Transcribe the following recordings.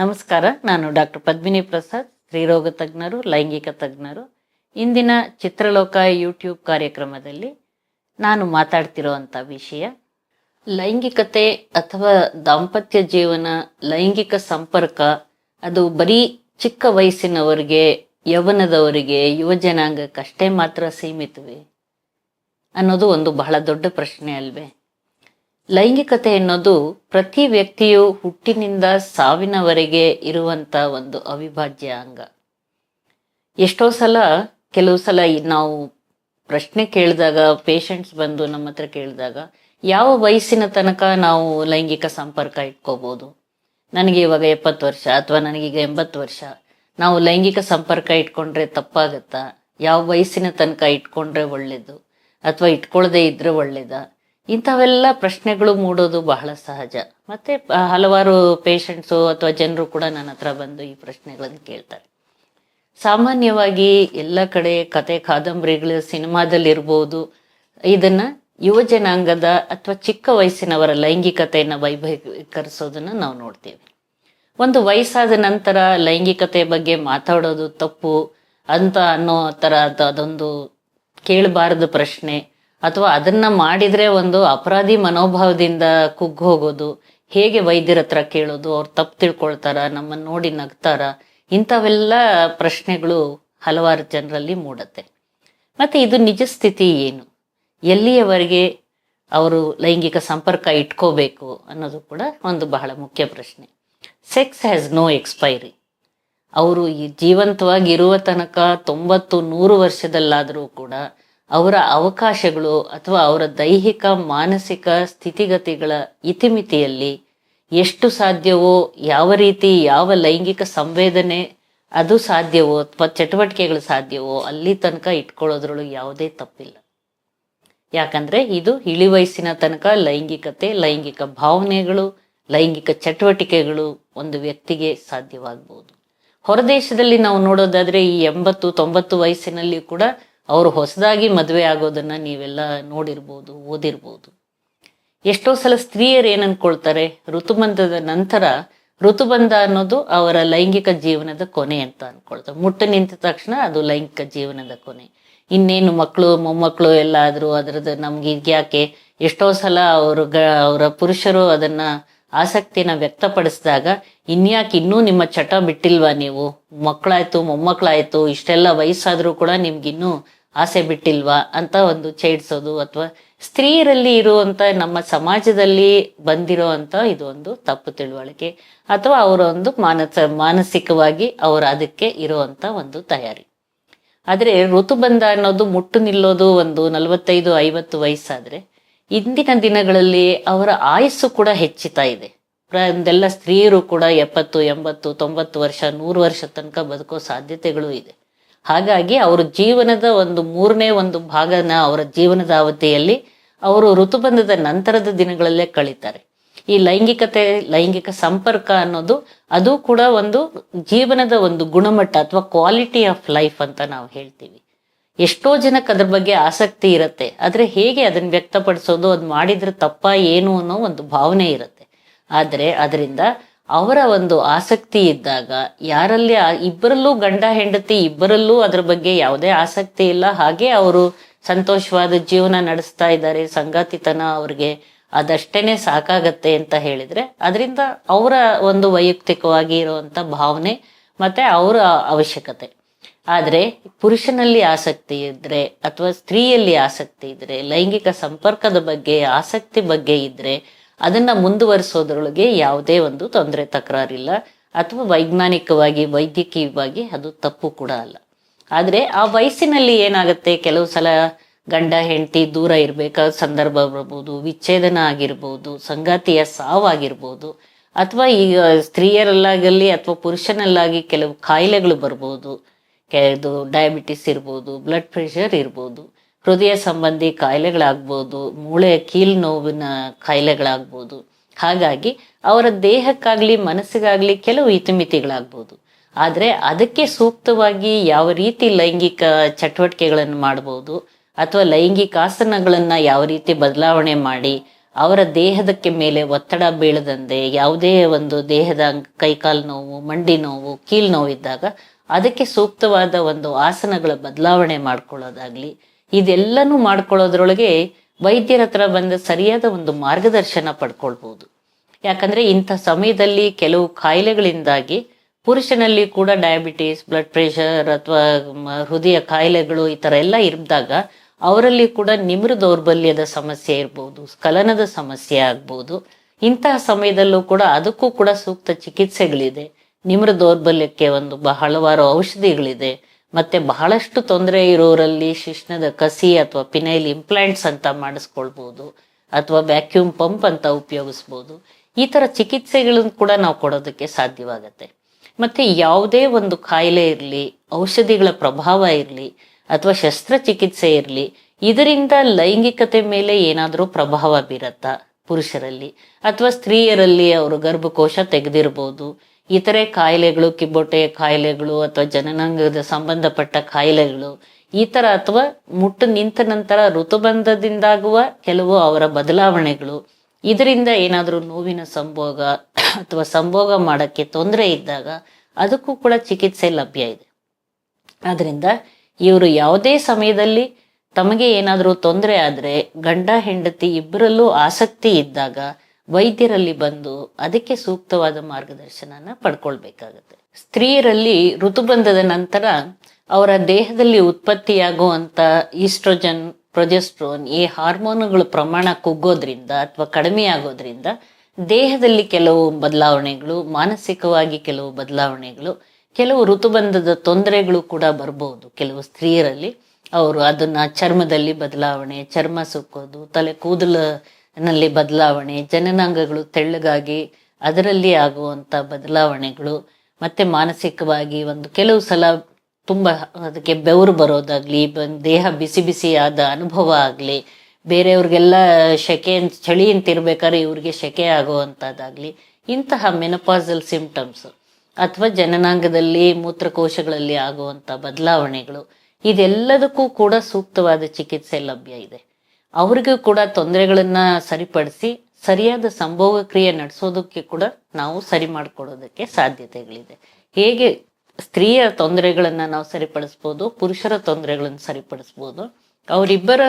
ನಮಸ್ಕಾರ, ನಾನು ಡಾಕ್ಟರ್ ಪದ್ಮಿನಿ ಪ್ರಸಾದ್, ಸ್ತ್ರೀರೋಗ ತಜ್ಞರು, ಲೈಂಗಿಕ ತಜ್ಞರು. ಇಂದಿನ ಚಿತ್ರಲೋಕ ಯೂಟ್ಯೂಬ್ ಕಾರ್ಯಕ್ರಮದಲ್ಲಿ ನಾನು ಮಾತಾಡ್ತಿರೋವಂಥ ವಿಷಯ, ಲೈಂಗಿಕತೆ ಅಥವಾ ದಾಂಪತ್ಯ ಜೀವನ, ಲೈಂಗಿಕ ಸಂಪರ್ಕ, ಅದು ಬರೀ ಚಿಕ್ಕ ವಯಸ್ಸಿನವರಿಗೆ, ಯೌವನದವರಿಗೆ, ಯುವ ಜನಾಂಗಕ್ಕಷ್ಟೇ ಮಾತ್ರ ಸೀಮಿತವೇ ಅನ್ನೋದು ಒಂದು ಬಹಳ ದೊಡ್ಡ ಪ್ರಶ್ನೆ ಅಲ್ವೇ? ಲೈಂಗಿಕತೆ ಎನ್ನೋದು ಪ್ರತಿ ವ್ಯಕ್ತಿಯು ಹುಟ್ಟಿನಿಂದ ಸಾವಿನವರೆಗೆ ಇರುವಂತ ಒಂದು ಅವಿಭಾಜ್ಯ ಅಂಗ. ಎಷ್ಟೋ ಸಲ, ಕೆಲವು ಸಲ ನಾವು ಪ್ರಶ್ನೆ ಕೇಳಿದಾಗ ಪೇಷಂಟ್ಸ್ ಬಂದು ನಮ್ಮ ಹತ್ರ ಕೇಳಿದಾಗ, ಯಾವ ವಯಸ್ಸಿನ ತನಕ ನಾವು ಲೈಂಗಿಕ ಸಂಪರ್ಕ ಇಟ್ಕೋಬಹುದು ನನಗೆ ಇವಾಗ ಎಪ್ಪತ್ತು ವರ್ಷ ಅಥವಾ ನನಗೀಗ ಎಂಬತ್ತು ವರ್ಷ. ನಾವು ಲೈಂಗಿಕ ಸಂಪರ್ಕ ಇಟ್ಕೊಂಡ್ರೆ ತಪ್ಪಾಗತ್ತಾ? ಯಾವ ವಯಸ್ಸಿನ ತನಕ ಇಟ್ಕೊಂಡ್ರೆ ಒಳ್ಳೇದು? ಅಥವಾ ಇಟ್ಕೊಳ್ಳದೆ ಇದ್ರೆ ಒಳ್ಳೇದ? ಇಂಥವೆಲ್ಲ ಪ್ರಶ್ನೆಗಳು ಮೂಡೋದು ಬಹಳ ಸಹಜ. ಮತ್ತೆ ಹಲವಾರು ಪೇಷಂಟ್ಸು ಅಥವಾ ಜನರು ಕೂಡ ನನ್ನ ಹತ್ರ ಬಂದು ಈ ಪ್ರಶ್ನೆಗಳನ್ನು ಕೇಳ್ತಾರೆ. ಸಾಮಾನ್ಯವಾಗಿ ಎಲ್ಲ ಕಡೆ ಕತೆ ಕಾದಂಬರಿಗಳು ಸಿನಿಮಾದಲ್ಲಿರ್ಬೋದು. ಇದನ್ನ ಯುವ ಜನಾಂಗದ ಅಥವಾ ಚಿಕ್ಕ ವಯಸ್ಸಿನವರ ಲೈಂಗಿಕತೆಯನ್ನು ವೈಭವೀಕರಿಸೋದನ್ನು ನಾವು ನೋಡ್ತೇವೆ. ಒಂದು ವಯಸ್ಸಾದ ನಂತರ ಲೈಂಗಿಕತೆ ಬಗ್ಗೆ ಮಾತಾಡೋದು ತಪ್ಪು ಅಂತ ಅನ್ನೋ ಥರ ಅದು ಅದೊಂದು ಕೇಳಬಾರದು ಪ್ರಶ್ನೆ. ಅಥವಾ ಅದನ್ನ ಮಾಡಿದ್ರೆ ಒಂದು ಅಪರಾಧಿ ಮನೋಭಾವದಿಂದ ಕುಗ್ಗು ಹೋಗೋದು, ಹೇಗೆ ವೈದ್ಯರ ಹತ್ರ ಕೇಳೋದು, ಅವ್ರು ತಪ್ಪು ತಿಳ್ಕೊಳ್ತಾರ ನಮ್ಮನ್ನ ನೋಡಿ ನಗ್ತಾರ, ಇಂಥವೆಲ್ಲ ಪ್ರಶ್ನೆಗಳು ಹಲವಾರು ಜನರಲ್ಲಿ ಮೂಡತ್ತೆ. ಮತ್ತೆ ಇದು ನಿಜ ಸ್ಥಿತಿ ಏನು? ಎಲ್ಲಿಯವರೆಗೆ ಅವರು ಲೈಂಗಿಕ ಸಂಪರ್ಕ ಇಟ್ಕೋಬೇಕು ಅನ್ನೋದು ಕೂಡ ಒಂದು ಬಹಳ ಮುಖ್ಯ ಪ್ರಶ್ನೆ. Sex has no expiry. ಅವರು ಈ ಜೀವಂತವಾಗಿ ಇರುವ ತನಕ ತೊಂಬತ್ತು ನೂರು ವರ್ಷದಲ್ಲಾದರೂ ಕೂಡ ಅವರ ಅವಕಾಶಗಳು ಅಥವಾ ಅವರ ದೈಹಿಕ, ಮಾನಸಿಕ ಸ್ಥಿತಿಗತಿಗಳ ಇತಿಮಿತಿಯಲ್ಲಿ ಎಷ್ಟು ಸಾಧ್ಯವೋ, ಯಾವ ರೀತಿ, ಯಾವ ಲೈಂಗಿಕ ಸಂವೇದನೆ ಅದು ಸಾಧ್ಯವೋ ಅಥವಾ ಚಟುವಟಿಕೆಗಳು ಸಾಧ್ಯವೋ ಅಲ್ಲಿ ತನಕ ಇಟ್ಕೊಳ್ಳೋದ್ರೊಳಗೆ ಯಾವುದೇ ತಪ್ಪಿಲ್ಲ. ಯಾಕಂದ್ರೆ ಇದು ಇಳಿ ವಯಸ್ಸಿನ ತನಕ ಲೈಂಗಿಕತೆ, ಲೈಂಗಿಕ ಭಾವನೆಗಳು, ಲೈಂಗಿಕ ಚಟುವಟಿಕೆಗಳು ಒಂದು ವ್ಯಕ್ತಿಗೆ ಸಾಧ್ಯವಾಗಬಹುದು ಹೊರದೇಶದಲ್ಲಿ ನಾವು ನೋಡೋದಾದ್ರೆ ಈ ಎಂಬತ್ತು, ತೊಂಬತ್ತು ವಯಸ್ಸಿನಲ್ಲಿ ಕೂಡ ಅವರು ಹೊಸದಾಗಿ ಮದುವೆ ಆಗೋದನ್ನ ನೀವೆಲ್ಲ ನೋಡಿರ್ಬೋದು, ಓದಿರ್ಬೋದು. ಎಷ್ಟೋ ಸಲ ಸ್ತ್ರೀಯರು ಏನು ಋತುಬಂಧದ ನಂತರ ಋತುಬಂಧ ಅನ್ನೋದು ಅವರ ಲೈಂಗಿಕ ಜೀವನದ ಕೊನೆ ಅಂತ ಅನ್ಕೊಳ್ತಾರೆ. ಮುಟ್ಟು ನಿಂತ ತಕ್ಷಣ ಅದು ಲೈಂಗಿಕ ಜೀವನದ ಕೊನೆ. ಇನ್ನೇನು ಮಕ್ಕಳು, ಮೊಮ್ಮಕ್ಕಳು ಎಲ್ಲ ಆದ್ರೂ ಅದರದ್ದು ನಮ್ಗೆ ಯಾಕೆ? ಎಷ್ಟೋ ಸಲ ಅವರು ಗ, ಅವರ ಪುರುಷರು ಅದನ್ನ ಆಸಕ್ತಿನ ವ್ಯಕ್ತಪಡಿಸಿದಾಗ, ಇನ್ಯಾಕೆ ಇನ್ನೂ ನಿಮ್ಮ ಚಟ ಬಿಟ್ಟಿಲ್ವಾ ನೀವು? ಮಕ್ಕಳಾಯ್ತು, ಮೊಮ್ಮಕ್ಕಳಾಯ್ತು, ಇಷ್ಟೆಲ್ಲ ವಯಸ್ಸಾದ್ರೂ ಕೂಡ ನಿಮ್ಗಿನ್ನೂ ಆಸೆ ಬಿಟ್ಟಿಲ್ವಾ ಅಂತ ಒಂದು ಛೇಡ್ಸೋದು ಅಥವಾ ಸ್ತ್ರೀಯರಲ್ಲಿ ಇರುವಂತ ನಮ್ಮ ಸಮಾಜದಲ್ಲಿ ಬಂದಿರೋ ಅಂತ ಇದು ಒಂದು ತಪ್ಪು ತಿಳುವಳಿಕೆ ಅಥವಾ ಅವರ ಒಂದು ಮಾನಸ, ಮಾನಸಿಕವಾಗಿ ಅವರ ಅದಕ್ಕೆ ಇರುವಂತ ಒಂದು ತಯಾರಿ. ಆದರೆ ಋತುಬಂಧ ಅನ್ನೋದು ಮುಟ್ಟು ನಿಲ್ಲೋದು ಒಂದು ನಲವತ್ತೈದು, ಐವತ್ತು ವಯಸ್ಸಾದ್ರೆ ಇಂದಿನ ದಿನಗಳಲ್ಲಿ ಅವರ ಆಯಸ್ಸು ಕೂಡ ಹೆಚ್ಚುತ್ತಾ ಇದೆ. ಒಂದೆಲ್ಲ ಸ್ತ್ರೀಯರು ಕೂಡ ಎಪ್ಪತ್ತು, ಎಂಬತ್ತು, ತೊಂಬತ್ತು ವರ್ಷ, ನೂರು ವರ್ಷ ತನಕ ಬದುಕೋ ಸಾಧ್ಯತೆಗಳು ಇದೆ. ಹಾಗಾಗಿ ಅವರ ಜೀವನದ ಒಂದು ಮೂರನೇ ಒಂದು ಭಾಗನ ಅವರ ಜೀವನದ ಅವಧಿಯಲ್ಲಿ ಅವರು ಋತುಬಂಧದ ನಂತರದ ದಿನಗಳಲ್ಲೇ ಕಳೀತಾರೆ. ಈ ಲೈಂಗಿಕತೆ, ಲೈಂಗಿಕ ಸಂಪರ್ಕ ಅನ್ನೋದು ಅದು ಕೂಡ ಒಂದು ಜೀವನದ ಒಂದು ಗುಣಮಟ್ಟ ಅಥವಾ ಕ್ವಾಲಿಟಿ ಆಫ್ ಲೈಫ್ ಅಂತ ನಾವು ಹೇಳ್ತೀವಿ. ಎಷ್ಟೋ ಜನಕ್ಕೆ ಅದ್ರ ಬಗ್ಗೆ ಆಸಕ್ತಿ ಇರುತ್ತೆ, ಆದರೆ ಹೇಗೆ ಅದನ್ನ ವ್ಯಕ್ತಪಡಿಸೋದು, ಅದು ಮಾಡಿದ್ರೆ ತಪ್ಪ ಏನು ಅನ್ನೋ ಒಂದು ಭಾವನೆ ಇರುತ್ತೆ. ಆದರೆ ಅದರಿಂದ ಅವರ ಒಂದು ಆಸಕ್ತಿ ಇದ್ದಾಗ ಯಾರಲ್ಲಿ ಇಬ್ಬರಲ್ಲೂ ಗಂಡ, ಹೆಂಡತಿ ಇಬ್ಬರಲ್ಲೂ ಅದ್ರ ಬಗ್ಗೆ ಯಾವುದೇ ಆಸಕ್ತಿ ಇಲ್ಲ. ಹಾಗೆ ಅವರು ಸಂತೋಷವಾದ ಜೀವನ ನಡೆಸ್ತಾ ಇದ್ದಾರೆ. ಸಂಗಾತಿತನ ಅವ್ರಿಗೆ ಅದಷ್ಟೇನೆ ಸಾಕಾಗತ್ತೆ ಅಂತ ಹೇಳಿದ್ರೆ ಅದರಿಂದ ಅವರ ಒಂದು ವೈಯಕ್ತಿಕವಾಗಿ ಇರುವಂತ ಭಾವನೆ ಮತ್ತೆ ಅವರ ಅವಶ್ಯಕತೆ. ಆದರೆ ಪುರುಷನಲ್ಲಿ ಆಸಕ್ತಿ ಇದ್ರೆ ಅಥವಾ ಸ್ತ್ರೀಯಲ್ಲಿ ಆಸಕ್ತಿ ಇದ್ರೆ, ಲೈಂಗಿಕ ಸಂಪರ್ಕದ ಬಗ್ಗೆ, ಆಸಕ್ತಿ ಬಗ್ಗೆ ಇದ್ರೆ ಅದನ್ನ ಮುಂದುವರಿಸೋದ್ರೊಳಗೆ ಯಾವುದೇ ಒಂದು ತೊಂದರೆ, ತಕರಾರಿಲ್ಲ. ಅಥವಾ ವೈಜ್ಞಾನಿಕವಾಗಿ, ವೈದ್ಯಕೀಯವಾಗಿ ಅದು ತಪ್ಪು ಕೂಡ ಅಲ್ಲ. ಆದರೆ ಆ ವಯಸ್ಸಿನಲ್ಲಿ ಏನಾಗುತ್ತೆ? ಕೆಲವು ಸಲ ಗಂಡ, ಹೆಂಡತಿ ದೂರ ಇರಬೇಕಾದ ಸಂದರ್ಭ ಬರ್ಬೋದು, ವಿಚ್ಛೇದನ ಆಗಿರ್ಬೋದು, ಸಂಗಾತಿಯ ಸಾವಾಗಿರ್ಬೋದು. ಅಥವಾ ಈಗ ಸ್ತ್ರೀಯರಲ್ಲಾಗಲಿ ಅಥವಾ ಪುರುಷನಲ್ಲಾಗಿ ಕೆಲವು ಕಾಯಿಲೆಗಳು ಬರ್ಬೋದು. ಕೆ- ಇದು ಡಯಾಬಿಟಿಸ್ ಇರ್ಬೋದು ಬ್ಲಡ್ ಪ್ರೆಷರ್ ಇರ್ಬೋದು. ಹೃದಯ ಸಂಬಂಧಿ ಕಾಯಿಲೆಗಳಾಗ್ಬೋದು, ಮೂಳೆ ಕೀಲ್ ನೋವಿನ ಕಾಯಿಲೆಗಳಾಗ್ಬೋದು, ಹಾಗಾಗಿ ಅವರ ದೇಹಕ್ಕಾಗ್ಲಿ, ಮನಸ್ಸಿಗಾಗ್ಲಿ ಕೆಲವು ಇತಿಮಿತಿಗಳಾಗ್ಬೋದು. ಆದ್ರೆ ಅದಕ್ಕೆ ಸೂಕ್ತವಾಗಿ ಯಾವ ರೀತಿ ಲೈಂಗಿಕ ಚಟುವಟಿಕೆಗಳನ್ನು ಮಾಡಬಹುದು ಅಥವಾ ಲೈಂಗಿಕ ಆಸನಗಳನ್ನ ಯಾವ ರೀತಿ ಬದಲಾವಣೆ ಮಾಡಿ, ಅವರ ದೇಹದಕ್ಕೆ ಮೇಲೆ ಒತ್ತಡ ಬೀಳದಂತೆ ಯಾವುದೇ ಒಂದು ದೇಹದ ಕೈಕಾಲು ನೋವು, ಮಂಡಿ ನೋವು, ಕೀಲ್ ನೋವು ಇದ್ದಾಗ ಅದಕ್ಕೆ ಸೂಕ್ತವಾದ ಒಂದು ಆಸನಗಳ ಬದಲಾವಣೆ ಮಾಡ್ಕೊಳ್ಳೋದಾಗ್ಲಿ ಇದೆಲ್ಲನೂ ಮಾಡ್ಕೊಳ್ಳೋದ್ರೊಳಗೆ ವೈದ್ಯರ ಹತ್ರ ಬಂದ ಸರಿಯಾದ ಒಂದು ಮಾರ್ಗದರ್ಶನ ಪಡ್ಕೊಳ್ಬಹುದು ಯಾಕಂದ್ರೆ ಇಂಥ ಸಮಯದಲ್ಲಿ ಕೆಲವು ಕಾಯಿಲೆಗಳಿಂದಾಗಿ ಪುರುಷನಲ್ಲಿ ಕೂಡ ಡಯಾಬಿಟಿಸ್ ಬ್ಲಡ್ ಪ್ರೆಷರ್ ಅಥವಾ ಹೃದಯ ಕಾಯಿಲೆಗಳು ಈ ತರ ಎಲ್ಲ ಇರಿದಾಗ ಅವರಲ್ಲಿ ಕೂಡ ನಿಮ್ರ ದೌರ್ಬಲ್ಯದ ಸಮಸ್ಯೆ ಇರ್ಬೋದು, ಸ್ಖಲನದ ಸಮಸ್ಯೆ ಆಗ್ಬೋದು. ಇಂತಹ ಸಮಯದಲ್ಲೂ ಕೂಡ ಅದಕ್ಕೂ ಕೂಡ ಸೂಕ್ತ ಚಿಕಿತ್ಸೆಗಳಿದೆ. ನಿಮ್ರ ದೌರ್ಬಲ್ಯಕ್ಕೆ ಒಂದು ಬಹಳವಾರು ಔಷಧಿಗಳಿದೆ. ಮತ್ತೆ ಬಹಳಷ್ಟು ತೊಂದರೆ ಇರೋರಲ್ಲಿ ಶಿಶ್ನದ ಕಸಿ ಅಥವಾ ಪಿನೈಲ್ ಇಂಪ್ಲಾಂಟ್ಸ್ ಅಂತ ಮಾಡಿಸ್ಕೊಳ್ಬಹುದು ಅಥವಾ ವ್ಯಾಕ್ಯೂಮ್ ಪಂಪ್ ಅಂತ ಉಪಯೋಗಿಸ್ಬೋದು. ಈ ತರ ಚಿಕಿತ್ಸೆಗಳನ್ನು ಕೂಡ ನಾವು ಕೊಡೋದಕ್ಕೆ ಸಾಧ್ಯವಾಗತ್ತೆ. ಮತ್ತೆ ಯಾವುದೇ ಒಂದು ಕಾಯಿಲೆ ಇರಲಿ, ಔಷಧಿಗಳ ಪ್ರಭಾವ ಇರಲಿ, ಅಥವಾ ಶಸ್ತ್ರಚಿಕಿತ್ಸೆ ಇರಲಿ, ಇದರಿಂದ ಲೈಂಗಿಕತೆ ಮೇಲೆ ಏನಾದರೂ ಪ್ರಭಾವ ಬೀರತ್ತಾ ಪುರುಷರಲ್ಲಿ? ಅಥವಾ ಸ್ತ್ರೀಯರಲ್ಲಿ ಅವರು ಗರ್ಭಕೋಶ ತೆಗೆದಿರ್ಬೋದು ಇತರೆ ಕಾಯಿಲೆಗಳು, ಕಿಬ್ಬೊಟ್ಟೆಯ ಕಾಯಿಲೆಗಳು ಅಥವಾ ಜನನಾಂಗದ ಸಂಬಂಧಪಟ್ಟ ಕಾಯಿಲೆಗಳು, ಈ ತರ ಅಥವಾ ಮುಟ್ಟು ನಿಂತ ನಂತರ ಋತುಬಂಧದಿಂದಾಗುವ ಕೆಲವು ಅವರ ಬದಲಾವಣೆಗಳು. ಇದರಿಂದ ಏನಾದರೂ ನೋವಿನ ಸಂಭೋಗ ಅಥವಾ ಸಂಭೋಗ ಮಾಡಕ್ಕೆ ತೊಂದರೆ ಇದ್ದಾಗ ಅದಕ್ಕೂ ಕೂಡ ಚಿಕಿತ್ಸೆ ಲಭ್ಯ ಇದೆ. ಆದ್ರಿಂದ ಇವರು ಯಾವುದೇ ಸಮಯದಲ್ಲಿ ತಮಗೆ ಏನಾದರೂ ತೊಂದರೆ ಆದ್ರೆ ಗಂಡ, ಹೆಂಡತಿ ಇಬ್ಬರಲ್ಲೂ ಆಸಕ್ತಿ ಇದ್ದಾಗ ವೈದ್ಯರಲ್ಲಿ ಬಂದು ಅದಕ್ಕೆ ಸೂಕ್ತವಾದ ಮಾರ್ಗದರ್ಶನನ ಪಡ್ಕೊಳ್ಬೇಕಾಗತ್ತೆ. ಸ್ತ್ರೀಯರಲ್ಲಿ ಋತುಬಂಧದ ನಂತರ ಅವರ ದೇಹದಲ್ಲಿ ಉತ್ಪತ್ತಿಯಾಗುವಂತ ಈಸ್ಟ್ರೋಜನ್, ಪ್ರೊಜೆಸ್ಟ್ರೋನ್, ಈ ಹಾರ್ಮೋನುಗಳ ಪ್ರಮಾಣ ಕುಗ್ಗೋದ್ರಿಂದ ಅಥವಾ ಕಡಿಮೆ ಆಗೋದ್ರಿಂದ ದೇಹದಲ್ಲಿ ಕೆಲವು ಬದಲಾವಣೆಗಳು, ಮಾನಸಿಕವಾಗಿ ಕೆಲವು ಬದಲಾವಣೆಗಳು, ಕೆಲವು ಋತುಬಂಧದ ತೊಂದರೆಗಳು ಕೂಡ ಬರಬಹುದು ಕೆಲವು ಸ್ತ್ರೀಯರಲ್ಲಿ ಅವರು ಅದನ್ನ ಚರ್ಮದಲ್ಲಿ ಬದಲಾವಣೆ, ಚರ್ಮ ಸುಕ್ಕೋದು, ತಲೆ ಕೂದಲಿನಲ್ಲಿ ಬದಲಾವಣೆ, ಜನನಾಂಗಗಳು ತೆಳ್ಳಗಾಗಿ ಅದರಲ್ಲಿ ಆಗುವಂತ ಬದಲಾವಣೆಗಳು, ಮತ್ತೆ ಮಾನಸಿಕವಾಗಿ ಒಂದು ಕೆಲವು ಸಲ ತುಂಬ ಅದಕ್ಕೆ ಬೆವರು ಬರೋದಾಗ್ಲಿ ದೇಹ ಬಿಸಿ ಬಿಸಿ ಆದ ಅನುಭವ ಆಗ್ಲಿ, ಬೇರೆಯವ್ರಿಗೆಲ್ಲ ಅಂತ- ಚಳಿ ಅಂತ ಇರ್ಬೇಕಾದ್ರೆ ಇವ್ರಿಗೆ ಶೆಕೆ ಆಗುವಂತದ್ದಾಗ್ಲಿ, ಇಂತಹ ಮೆನಪಾಸಲ್ ಸಿಂಪ್ಟಮ್ಸ್ ಅಥವಾ ಜನನಾಂಗದಲ್ಲಿ ಮೂತ್ರಕೋಶಗಳಲ್ಲಿ ಆಗುವಂತ ಬದಲಾವಣೆಗಳು, ಇದೆಲ್ಲದಕ್ಕೂ ಕೂಡ ಸೂಕ್ತವಾದ ಚಿಕಿತ್ಸೆ ಲಭ್ಯ ಇದೆ. ಅವ್ರಿಗೂ ಕೂಡ ತೊಂದರೆಗಳನ್ನ ಸರಿಪಡಿಸಿ ಸರಿಯಾದ ಸಂಭೋಗ ಕ್ರಿಯೆ ನಡೆಸೋದಕ್ಕೆ ಕೂಡ ನಾವು ಸರಿ ಮಾಡಿಕೊಡೋದಕ್ಕೆ ಸಾಧ್ಯತೆಗಳಿದೆ. ಹೇಗೆ ಸ್ತ್ರೀಯ ತೊಂದರೆಗಳನ್ನ ನಾವು ಸರಿಪಡಿಸ್ಬೋದು, ಪುರುಷರ ತೊಂದರೆಗಳನ್ನು ಸರಿಪಡಿಸ್ಬೋದು, ಅವರಿಬ್ಬರ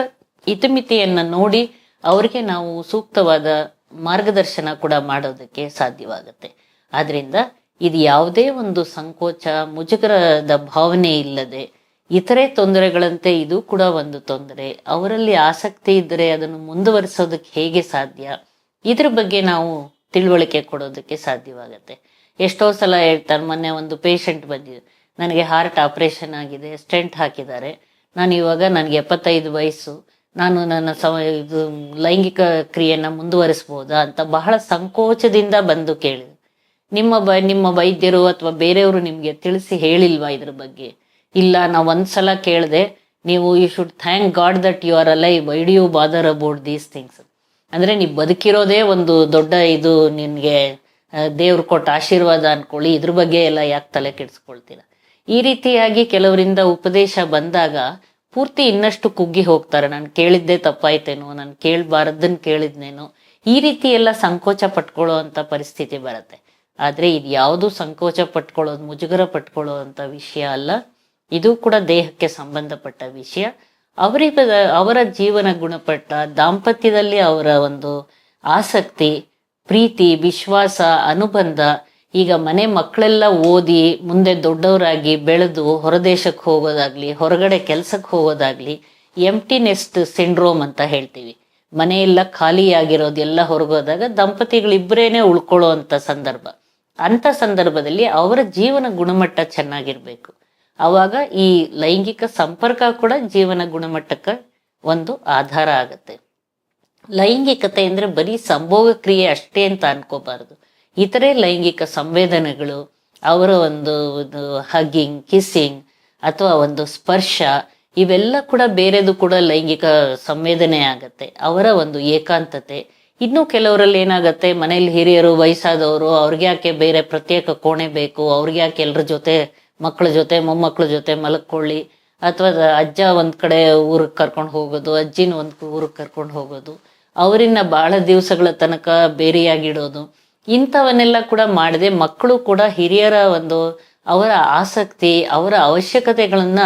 ಇತಿಮಿತಿಯನ್ನ ನೋಡಿ ಅವರಿಗೆ ನಾವು ಸೂಕ್ತವಾದ ಮಾರ್ಗದರ್ಶನ ಕೂಡ ಮಾಡೋದಕ್ಕೆ ಸಾಧ್ಯವಾಗುತ್ತೆ. ಆದ್ರಿಂದ ಇದು ಯಾವುದೇ ಒಂದು ಸಂಕೋಚ, ಮುಜುಗರದ ಭಾವನೆ ಇಲ್ಲದೆ ಇತರೆ ತೊಂದರೆಗಳಂತೆ ಇದು ಕೂಡ ಒಂದು ತೊಂದರೆ. ಅವರಲ್ಲಿ ಆಸಕ್ತಿ ಇದ್ದರೆ ಅದನ್ನು ಮುಂದುವರಿಸೋದಕ್ಕೆ ಹೇಗೆ ಸಾಧ್ಯ? ಇದ್ರ ಬಗ್ಗೆ ನಾವು ತಿಳುವಳಿಕೆ ಕೊಡೋದಕ್ಕೆ ಸಾಧ್ಯವಾಗತ್ತೆ. ಎಷ್ಟೋ ಸಲ ಹೇಳ್ತಾರೆ ಮೊನ್ನೆ ಒಂದು ಪೇಷಂಟ್ ಬಂದಿದೆ. ನನಗೆ ಹಾರ್ಟ್ ಆಪರೇಷನ್ ಆಗಿದೆ ಸ್ಟೆಂಟ್ ಹಾಕಿದ್ದಾರೆ. ನಾನು ಇವಾಗ ನನಗೆ ಎಪ್ಪತ್ತೈದು ವಯಸ್ಸು. ನಾನು ನನ್ನ ಸಮ, ಇದು ಲೈಂಗಿಕ ಕ್ರಿಯೆನ ಮುಂದುವರಿಸ್ಬೋದಾ ಅಂತ ಬಹಳ ಸಂಕೋಚದಿಂದ ಬಂದು ಕೇಳಿದೆ. ನಿಮ್ಮ ಬ, ನಿಮ್ಮ ವೈದ್ಯರು ಅಥವಾ ಬೇರೆಯವರು ನಿಮಗೆ ತಿಳಿಸಿ ಹೇಳಿಲ್ವಾ ಇದ್ರ ಬಗ್ಗೆ? ಇಲ್ಲ ನಾ ಒಂದ್ಸಲ ಕೇಳಿದೆ, ನೀವು you should thank God that you are alive why do you bother about these things ಅಂದ್ರೆ ನೀವು ಬದುಕಿರೋದೇ ಒಂದು ದೊಡ್ಡ ಇದು ನಿನಗೆ ದೇವ್ರು ಕೊಟ್ಟ ಆಶೀರ್ವಾದ ಅನ್ಕೊಳ್ಳಿ. ಇದ್ರ ಬಗ್ಗೆ ಎಲ್ಲ ಯಾಕೆ ತಲೆ ಕೆಡಿಸ್ಕೊಳ್ತೀರ? ಈ ರೀತಿಯಾಗಿ ಕೆಲವರಿಂದ ಉಪದೇಶ ಬಂದಾಗ ಪೂರ್ತಿ ಇನ್ನಷ್ಟು ಕುಗ್ಗಿ ಹೋಗ್ತಾರೆ. ನಾನು ಕೇಳಿದ್ದೆ ತಪ್ಪಾಯ್ತೇನೋ, ನಾನು ಕೇಳಬಾರದನ್ನ ಕೇಳಿದ್ನೇನು, ಈ ರೀತಿ ಎಲ್ಲ ಸಂಕೋಚ ಪಟ್ಕೊಳ್ಳೋ ಅಂತ ಪರಿಸ್ಥಿತಿ ಬರುತ್ತೆ. ಆದ್ರೆ ಇದು ಯಾವುದು ಸಂಕೋಚ ಪಟ್ಕೊಳ್ಳೋದು, ಮುಜುಗರ ಪಟ್ಕೊಳ್ಳೋ ಅಂತ ವಿಷಯ ಅಲ್ಲ. ಇದು ಕೂಡ ದೇಹಕ್ಕೆ ಸಂಬಂಧಪಟ್ಟ ವಿಷಯ. ಅವರಿಗೆ ಅವರ ಜೀವನ ಗುಣಪಟ್ಟ, ದಾಂಪತ್ಯದಲ್ಲಿ ಅವರ ಒಂದು ಆಸಕ್ತಿ, ಪ್ರೀತಿ, ವಿಶ್ವಾಸ, ಅನುಬಂಧ, ಈಗ ಮನೆ ಮಕ್ಕಳೆಲ್ಲ ಓದಿ ಮುಂದೆ ದೊಡ್ಡವರಾಗಿ ಬೆಳೆದು ಹೊರದೇಶಕ್ಕೆ ಹೋಗೋದಾಗ್ಲಿ, ಹೊರಗಡೆ ಕೆಲಸಕ್ಕೆ ಹೋಗೋದಾಗ್ಲಿ ಎಂಟಿ ನೆಸ್ಟ್ ಸಿಂಡ್ರೋಮ್ ಅಂತ ಹೇಳ್ತೀವಿ. ಮನೆಯೆಲ್ಲ ಖಾಲಿಯಾಗಿರೋದೆಲ್ಲ ಹೊರಗೋದಾಗ ದಂಪತಿಗಳಿಬ್ಬರೇನೆ ಉಳ್ಕೊಳ್ಳೋ ಅಂತ ಸಂದರ್ಭ. ಅಂತ ಸಂದರ್ಭದಲ್ಲಿ ಅವರ ಜೀವನ ಗುಣಮಟ್ಟ ಚೆನ್ನಾಗಿರ್ಬೇಕು. ಅವಾಗ ಈ ಲೈಂಗಿಕ ಸಂಪರ್ಕ ಕೂಡ ಜೀವನ ಗುಣಮಟ್ಟಕ್ಕೆ ಒಂದು ಆಧಾರ ಆಗತ್ತೆ. ಲೈಂಗಿಕತೆ ಅಂದ್ರೆ ಬರೀ ಸಂಭೋಗ ಕ್ರಿಯೆ ಅಷ್ಟೇ ಅಂತ ಅನ್ಕೋಬಾರ್ದು. ಇತರೆ ಲೈಂಗಿಕ ಸಂವೇದನೆಗಳು, ಅವರ ಒಂದು ಹಗ್ಗಿಂಗ್ ಕಿಸ್ಸಿಂಗ್ ಅಥವಾ ಒಂದು ಸ್ಪರ್ಶ, ಇವೆಲ್ಲ ಕೂಡ ಬೇರೆದು ಕೂಡ ಲೈಂಗಿಕ ಸಂವೇದನೆ ಆಗತ್ತೆ. ಅವರ ಒಂದು ಏಕಾಂತತೆ. ಇನ್ನು ಕೆಲವರಲ್ಲಿ ಏನಾಗತ್ತೆ ಮನೇಲಿ ಹಿರಿಯರು, ವಯಸ್ಸಾದವರು ಅವ್ರಿಗೆ ಯಾಕೆ ಬೇರೆ ಪ್ರತ್ಯೇಕ ಕೋಣೆ ಬೇಕು ಅವ್ರಿಗೆ ಯಾಕೆ ಎಲ್ಲರ ಜೊತೆ ಮಕ್ಕಳ ಜೊತೆ, ಮೊಮ್ಮಕ್ಕಳ ಜೊತೆ ಮಲಕ್ಕೊಳ್ಳಿ ಅಥವಾ ಅಜ್ಜ ಒಂದು ಕಡೆ ಊರಿಗೆ ಕರ್ಕೊಂಡು ಹೋಗೋದು, ಅಜ್ಜಿನ ಒಂದು ಊರಿಗೆ ಕರ್ಕೊಂಡು ಹೋಗೋದು. ಅವರಿನ್ನ ಬಹಳ ದಿವಸಗಳ ತನಕ ಬೇರೆಯಾಗಿಡೋದು. ಇಂಥವನ್ನೆಲ್ಲ ಕೂಡ ಮಾಡದೆ ಮಕ್ಕಳು ಕೂಡ ಹಿರಿಯರ ಒಂದು ಅವರ ಆಸಕ್ತಿ, ಅವರ ಅವಶ್ಯಕತೆಗಳನ್ನ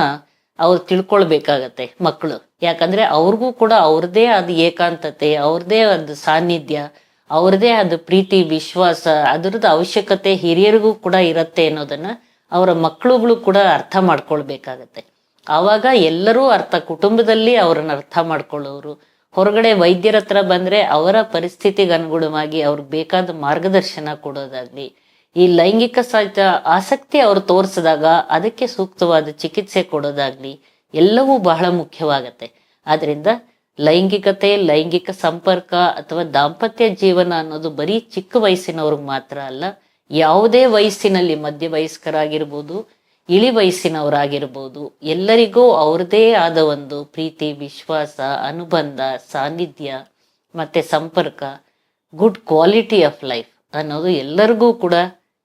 ಅವ್ರು ತಿಳ್ಕೊಳ್ಬೇಕಾಗತ್ತೆ ಮಕ್ಕಳು. ಯಾಕಂದ್ರೆ ಅವ್ರಿಗೂ ಕೂಡ ಅವ್ರದ್ದೇ ಆದ ಏಕಾಂತತೆ, ಅವ್ರದೇ ಒಂದು ಸಾನ್ನಿಧ್ಯ, ಅವ್ರದೇ ಆದ ಪ್ರೀತಿ, ವಿಶ್ವಾಸ ಅದರದ್ದು ಅವಶ್ಯಕತೆ ಹಿರಿಯರಿಗೂ ಕೂಡ ಇರತ್ತೆ ಅನ್ನೋದನ್ನ ಅವರ ಮಕ್ಕಳುಗಳು ಕೂಡ ಅರ್ಥ ಮಾಡ್ಕೊಳ್ಬೇಕಾಗತ್ತೆ. ಆವಾಗ ಎಲ್ಲರೂ ಅರ್ಥ, ಕುಟುಂಬದಲ್ಲಿ ಅವ್ರನ್ನ ಅರ್ಥ ಮಾಡ್ಕೊಳ್ಳೋರು. ಹೊರಗಡೆ ವೈದ್ಯರ ಹತ್ರ ಬಂದ್ರೆ ಅವರ ಪರಿಸ್ಥಿತಿಗೆ ಅನುಗುಣವಾಗಿ ಅವ್ರಿಗೆ ಬೇಕಾದ ಮಾರ್ಗದರ್ಶನ ಕೊಡೋದಾಗ್ಲಿ, ಈ ಲೈಂಗಿಕ ಸಹಿತ ಆಸಕ್ತಿ ಅವ್ರು ತೋರಿಸಿದಾಗ ಅದಕ್ಕೆ ಸೂಕ್ತವಾದ ಚಿಕಿತ್ಸೆ ಕೊಡೋದಾಗ್ಲಿ ಎಲ್ಲವೂ ಬಹಳ ಮುಖ್ಯವಾಗತ್ತೆ. ಆದ್ರಿಂದ ಲೈಂಗಿಕತೆ, ಲೈಂಗಿಕ ಸಂಪರ್ಕ ಅಥವಾ ದಾಂಪತ್ಯ ಜೀವನ ಅನ್ನೋದು ಬರೀ ಚಿಕ್ಕ ವಯಸ್ಸಿನವ್ರಿಗೆ ಮಾತ್ರ ಅಲ್ಲ ಯಾವುದೇ ವಯಸ್ಸಿನಲ್ಲಿ ಮಧ್ಯ ವಯಸ್ಕರಾಗಿರ್ಬೋದು ಇಳಿ ವಯಸ್ಸಿನವರಾಗಿರ್ಬೋದು ಎಲ್ಲರಿಗೂ ಅವ್ರದೇ ಆದ ಒಂದು ಪ್ರೀತಿ, ವಿಶ್ವಾಸ, ಅನುಬಂಧ, ಸಾನ್ನಿಧ್ಯ ಮತ್ತೆ ಸಂಪರ್ಕ, ಗುಡ್ ಕ್ವಾಲಿಟಿ ಆಫ್ ಲೈಫ್ ಅನ್ನೋದು ಎಲ್ಲರಿಗೂ ಕೂಡ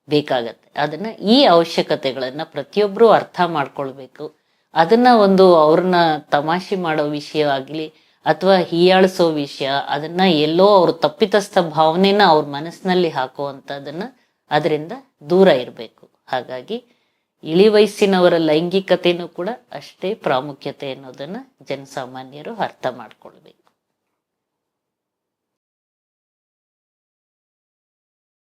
ಬೇಕಾಗತ್ತೆ. ಅದನ್ನ ಈ ಅವಶ್ಯಕತೆಗಳನ್ನು ಪ್ರತಿಯೊಬ್ಬರೂ ಅರ್ಥ ಮಾಡ್ಕೊಳ್ಬೇಕು. ಅದನ್ನ ಒಂದು ಅವ್ರನ್ನ ತಮಾಷೆ ಮಾಡೋ ವಿಷಯ ಆಗಲಿ ಅಥವಾ ಹೀಯಾಳಿಸೋ ವಿಷಯ, ಅದನ್ನ ಎಲ್ಲೋ ಅವ್ರ ತಪ್ಪಿತಸ್ಥ ಭಾವನೆನ ಅವ್ರ ಮನಸ್ಸಿನಲ್ಲಿ ಹಾಕುವಂಥದ್ದನ್ನ ಅದರಿಂದ ದೂರ ಇರಬೇಕು. ಹಾಗಾಗಿ ಇಳಿ ವಯಸ್ಸಿನವರ ಲೈಂಗಿಕತೆಯೂ ಕೂಡ ಅಷ್ಟೇ ಪ್ರಾಮುಖ್ಯತೆ ಅನ್ನೋದನ್ನ ಜನಸಾಮಾನ್ಯರು ಅರ್ಥ ಮಾಡ್ಕೊಳ್ಬೇಕು.